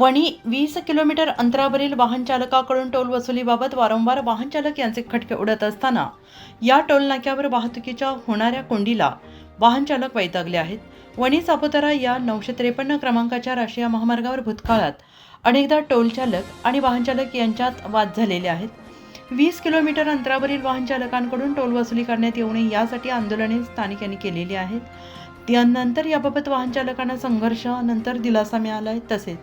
वणी वीस किलोमीटर अंतरावरील वाहन चालकाकडून टोल वसुलीबाबत वारंवार वाहन चालक यांचे खटके उडत असताना या टोल नाक्यावर वाहतुकीच्या होणाऱ्या कोंडीला वाहन चालक वैतागले आहेत. वणी सापुतारा या नऊशे त्रेपन्न क्रमांकाच्या राष्ट्रीय महामार्गावर भूतकाळात अनेकदा टोल चालक आणि वाहन चालक यांच्यात वाद झालेले आहेत. वीस किलोमीटर अंतरावरील वाहन चालकांकडून टोल वसुली करण्यात येऊ नये यासाठी आंदोलने स्थानिकांनी केलेली आहेत. त्यानंतर याबाबत वाहन चालकांना संघर्षानंतर दिलासा मिळाला आहे तसेच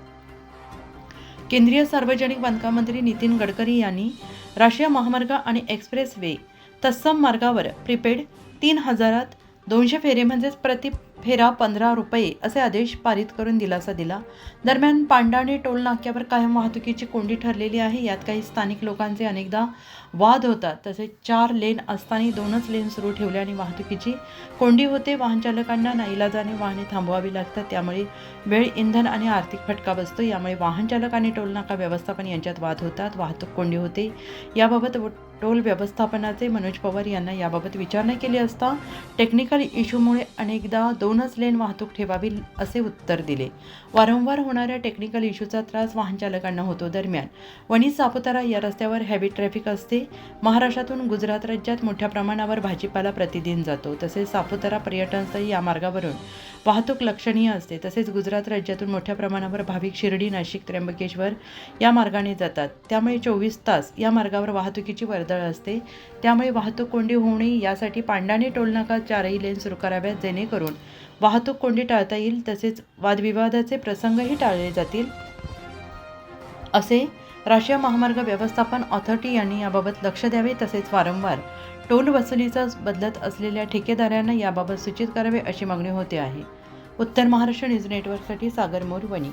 केंद्रीय सार्वजनिक बांधकाम मंत्री नितीन गडकरी यांनी राष्ट्रीय महामार्ग आणि एक्सप्रेस वे तत्सम मार्गावर प्रीपेड तीन हजारात दोनशे फेरे म्हणजेच प्रति फेरा पंधरा रुपये असे आदेश पारित करून दिलासा दिला. दरम्यान पांडाणे टोल नाक्यावर कायम वाहतुकीची कोंडी ठरलेली आहे. यात काही स्थानिक लोकांचे अनेकदा वाद होतात. तसेच चार लेन असताना दोनच लेन सुरू ठेवल्याने वाहतुकीची कोंडी होते. वाहन चालकांना नाईलाजाने वाहने थांबवावी लागतात. त्यामुळे वेळ इंधन आणि आर्थिक फटका बसतो. यामुळे वाहन चालक आणि टोल नाका व्यवस्थापन यांच्यात वाद होतात. वाहतूक कोंडी होते. याबाबत टोल व्यवस्थापनाचे मनोज पवार यांना याबाबत विचारणा केली असता टेक्निकल इश्यूमुळे अनेकदा दोन दोनच लेन वाहतूक ठेवावी असे उत्तर दिले. वारंवार होणाऱ्या टेक्निकल इश्यूचा त्रास वाहन चालकांना होतो दरम्यान. वणी सापुतारा या रस्त्यावर हॅवी ट्रॅफिक असते. महाराष्ट्रातून गुजरात राज्यात मोठ्या प्रमाणावर भाजीपाला प्रतिदिन जातो. तसेच सापुतारा पर्यटनस्थळी या मार्गावरून वाहतूक लक्षणीय असते. तसेच गुजरात राज्यातून मोठ्या प्रमाणावर भाविक शिर्डी नाशिक त्र्यंबकेश्वर या मार्गाने जातात. त्यामुळे चोवीस तास या मार्गावर वाहतुकीची वर्दळ असते. त्यामुळे वाहतूक कोंडी होऊ नये यासाठी पांडाने टोलनाका चारही लेन सुरू कराव्यात जेणेकरून वाहतूक कोंडी टाळता येईल तसेच वादविवादाचे प्रसंगही टाळले जातील. असे राष्ट्रीय महामार्ग व्यवस्थापन ऑथॉरिटी यांनी याबाबत लक्ष द्यावे तसेच वारंवार टोल वसुलीचा बदलत असलेल्या ठेकेदारांना याबाबत सूचित करावे अशी मागणी होते आहे. उत्तर महाराष्ट्र न्यूज नेटवर्कसाठी Sagar More Wani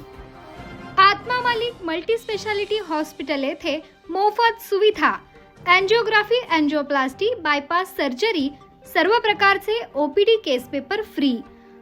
Atma Malik multi speciality hospital येथे मोफत सुविधा अँजिओग्राफी अँजिओप्लास्टी बायपास सर्जरी सर्व प्रकारचे OPD case paper free.